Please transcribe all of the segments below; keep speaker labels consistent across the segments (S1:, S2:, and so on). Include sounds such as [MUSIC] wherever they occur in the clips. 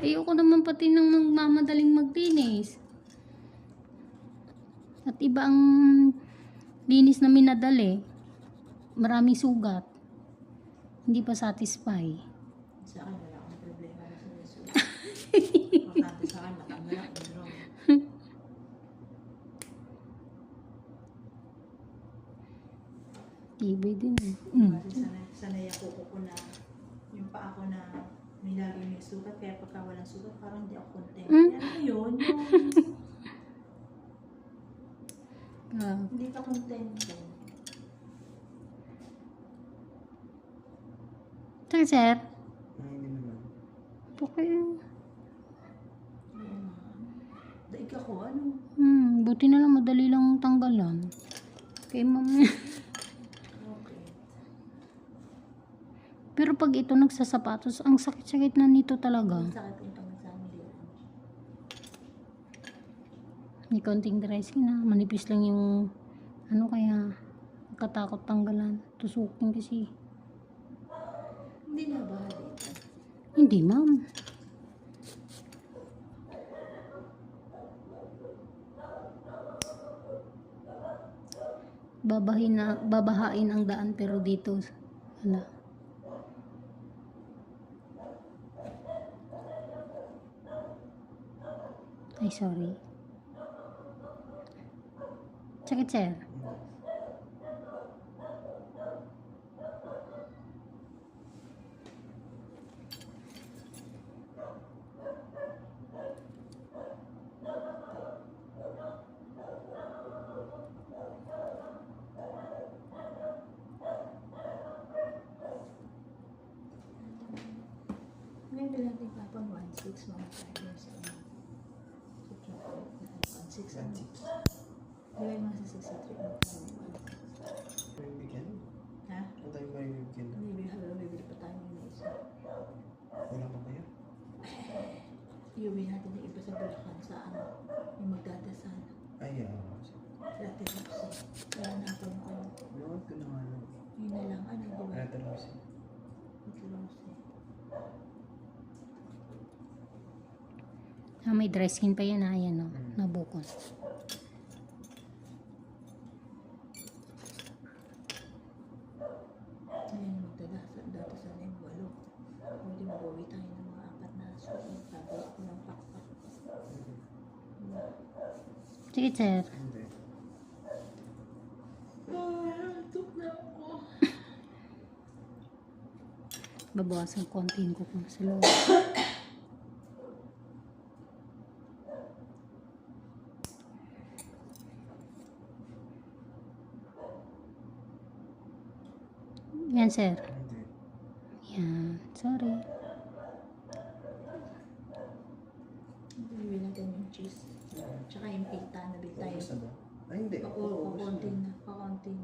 S1: Ayoko naman pati nang magmamadaling magdinis. At iba ang linis na minadali. Maraming sugat. Hindi pa satisfy.
S2: Sa akin, wala akong problema na sa akin, wrong.
S1: Tibay din eh. Mm.
S2: Sanay, sanay ako ko na yung pa ako na may lagi may sugat, kaya pagka walang sugat, parang hindi ako content.
S1: Mm.
S2: Ano yun? Yung [LAUGHS]
S1: Ah,
S2: hindi ka content.
S1: Sir, sir.
S3: Ay, hindi naman.
S1: Okay.
S2: Ayun. Daig ako, ano?
S1: Hmm, buti na lang madali lang tanggalan. Kay mami. [LAUGHS]
S2: Okay.
S1: Pero pag ito nagsasapatos, ang sakit-sakit na nito talaga. May konting dry skin na. Manipis lang yung ano kaya katakot tanggalan. Tusukin kasi.
S2: Hindi na ba?
S1: Hindi ma'am. Babahin na, babahain ang daan pero dito wala. Ay, sorry. Sakit, sir.
S2: Ngayon bilang din pa pang 1.6 mga tayo 6 and 6. Di ba sa 6 at 3 ang
S3: May weekend?
S2: Ha?
S3: Ang tayo?
S2: Hindi, may halo, may pa tayo ng isa.
S3: Wala
S2: natin yung iba sa Bulacan sa ano, yung magdadasal.
S3: Ay, yeah.
S2: Dati Roxy. Wala na ako ng ano.
S3: Lord ko na nga lang.
S2: Yun na lang, ano, di ba?
S3: Dati Roxy.
S2: Dati Roxy.
S1: Ah, may dry skin pa yan, ah?
S3: Mm.
S1: Nabukol.
S2: Ayan, magdadasal, dadasal na yung walo. Hindi mabawi tayo ng mga apat na suko. Sabi ako ng pakpak.
S1: Sige, sir.
S3: Hindi.
S1: Babawasan konti yung kuko sa loob. [LAUGHS] Yan, sir.
S3: Hindi.
S1: Yan. Sorry.
S2: Iuwi natin yung cheese. Tsaka yung pita na big tayo.
S3: Na ba? Ay, hindi.
S2: Pa-
S3: Oo,
S2: pakunti
S3: na.
S2: na. Pakunti na.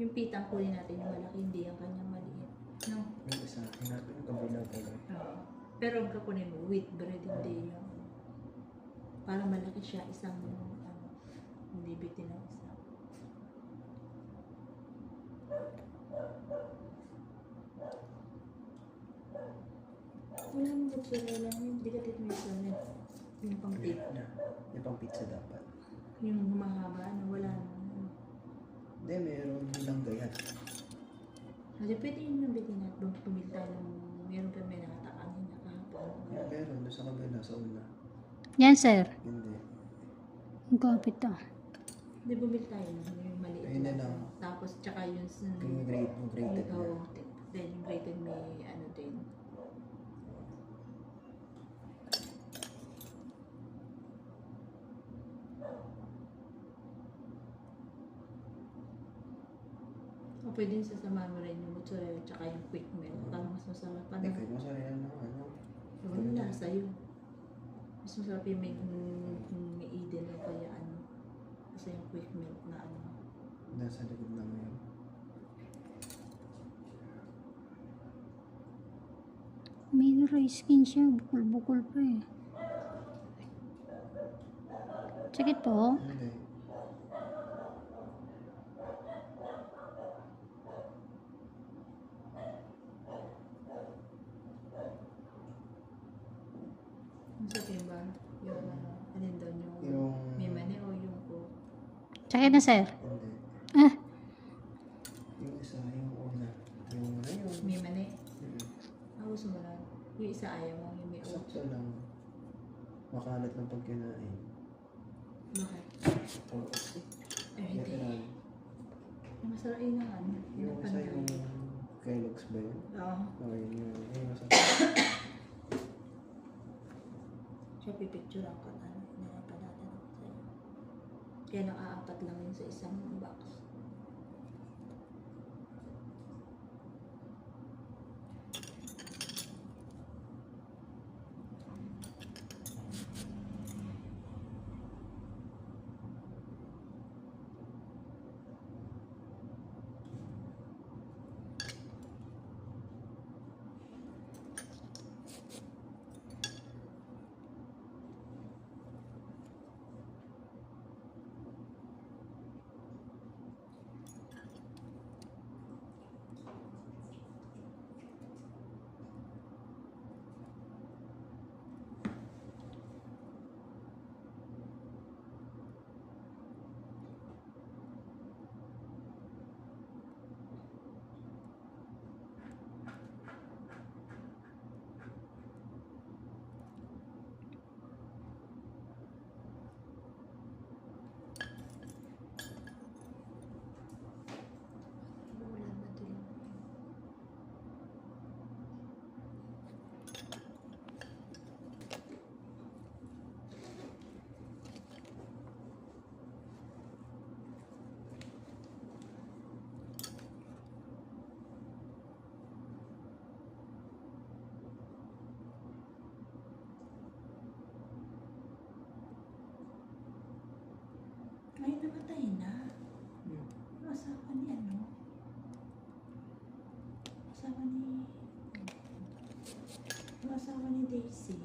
S2: Yung pita ang kunin natin yung malaki, hindi yung kanyang maliit. No?
S3: Yung isa, hinapin yung kabilang pala.
S2: Oo. Pero ang kakunin mo, wheat bread, hindi yung... Para malaki siya, isang... Ano, hindi bitin ng isa. Wala mo mozzarella yun. Hindi ka dito may salad. Yung pang
S3: na. Yung pang pizza dapat.
S2: Yung humahaba, ano, wala naman.
S3: Hindi, meron lang gayat.
S2: Kasi pwede yun yung bitin at bum- bumili tayo ng meron pa may nakatakanin na kahapon.
S3: Yung meron, doon sa kabila, sa una.
S1: Yan, sir.
S3: Hindi.
S1: Ang kapit ah.
S2: Hindi bumili tayo ng yung maliit.
S3: Ayun na
S2: na-
S3: lang.
S2: Tapos tsaka yung s-
S3: Yung grade, yung graded na.
S2: Then yung rated may ano din. O pwede yung sasamahan mo rin yung mozzarella tsaka yung quick meal. Parang mas masarap. Ano?
S3: Hindi, kahit masarap yan ng ano.
S2: Yung lasa yun. Mas masarap yung may, yung may Eden o kaya ano. Kasi yung quick milk na ano.
S3: Nasa likod lang yun.
S1: May dry skin siya. Bukol-bukol pa eh. Sakit po.
S3: Hindi.
S2: Yung sa timba, yung ano, alin doon yung,
S3: Yung...
S2: may mani o yung po.
S1: Sakit na, sir.
S3: Hindi.
S1: Ah,
S3: Yung isa, yung una. Yung ano yun.
S2: May mani. Mo lang. Yung isa ayaw mo, yung may oats.
S3: Sakto lang. Makalat ng pagkinain.
S2: Bakit?
S3: Oo.
S2: Eh. Yung masarap yun ang ano.
S3: Yung isa yung Kellogg's ba yun?
S2: Oo.
S3: Oo, yun yung... Yung masarap.
S2: Siya pipicture ako at ano, nilapadadan ako sa'yo. Kaya nakaapat lang yun sa isang box. Wala na din. Ay, namatay na.
S3: Hmm.
S2: Yung asawa ni ano? Asawa ni... Yung asawa ni Daisy.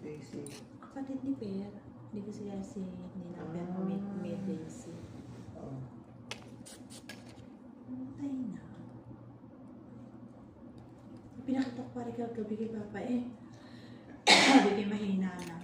S3: Daisy.
S2: Kapatid ni Per. Hindi ko siya si Nina
S3: Ah.
S2: may, may Daisy.
S3: Oo.
S2: Namatay na. Pinakita ko pa rin kagabi kay Papa eh. [COUGHS] Sabi kay mahina na.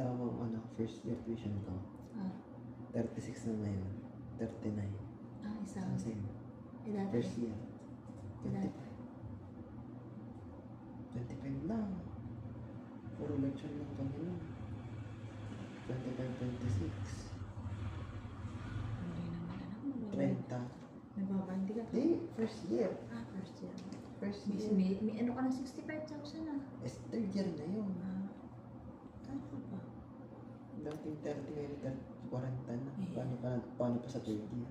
S3: Tanda mo ang ano, first year tuition ko.
S2: Ah,
S3: 36 na ngayon. 39.
S2: ah isa.
S3: Same.
S2: Eh, dati.
S3: First year.
S2: Dati.
S3: 25. 25 lang. Puro lecture lang kami nun. 25, 26.
S2: Hindi naman anak mo.
S3: 30.
S2: Nagbabandi ka.
S3: Di, first year.
S2: Ah, first year.
S3: First
S2: May,
S3: year.
S2: may, may ano ka na 65,000 na.
S3: Is third year na yun.
S2: Ah, ano?
S3: Dating 30 ngayon, 30, 40 na. Paano pa, paano pa sa third year?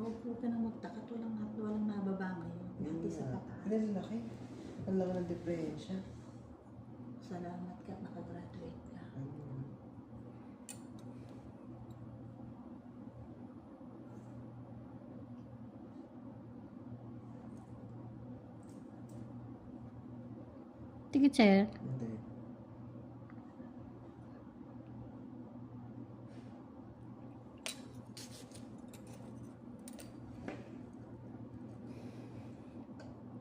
S2: Huwag po ka nang magtakat. Walang, walang nababa ngayon. Hindi sa pataas.
S3: Ang laki. Ang laki ng diferensya.
S2: Salamat ka at nakagraduate ka.
S3: Mm.
S1: tikit, sir.
S3: Hindi.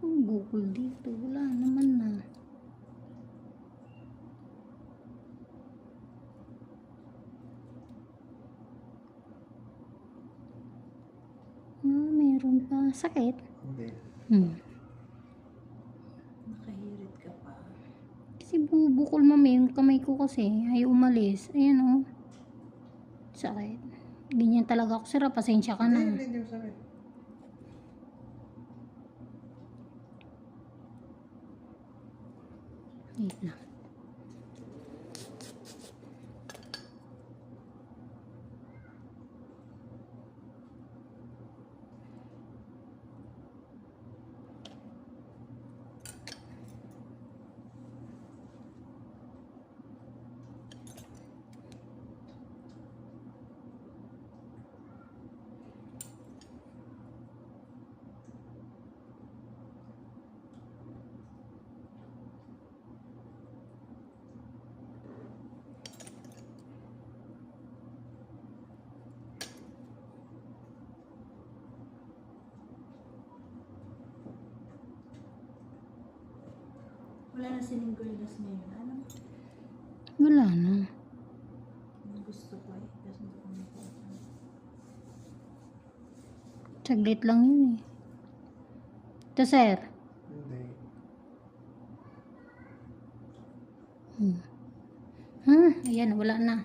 S1: Ang bukol dito. Wala naman na. Ah, meron pa. Sakit.
S3: Hindi.
S1: Hmm.
S2: Nakahirit ka pa.
S1: Kasi bubukol mami yung kamay ko kasi. Ay umalis. Ayan oh. Sakit. Ganyan talaga ako, sir. ah. Pasensya ka
S3: Hindi,
S1: na.
S3: hindi, hindi masakit.
S1: Wait lang.
S2: Wala na siningkuligas ngayon. Ano?
S1: Wala na.
S2: Gusto ko eh. Kasi hindi ko nakuha.
S1: Saglit lang yun eh. Ito, sir.
S3: Hindi.
S1: Hmm. Hmm, ayan, wala na.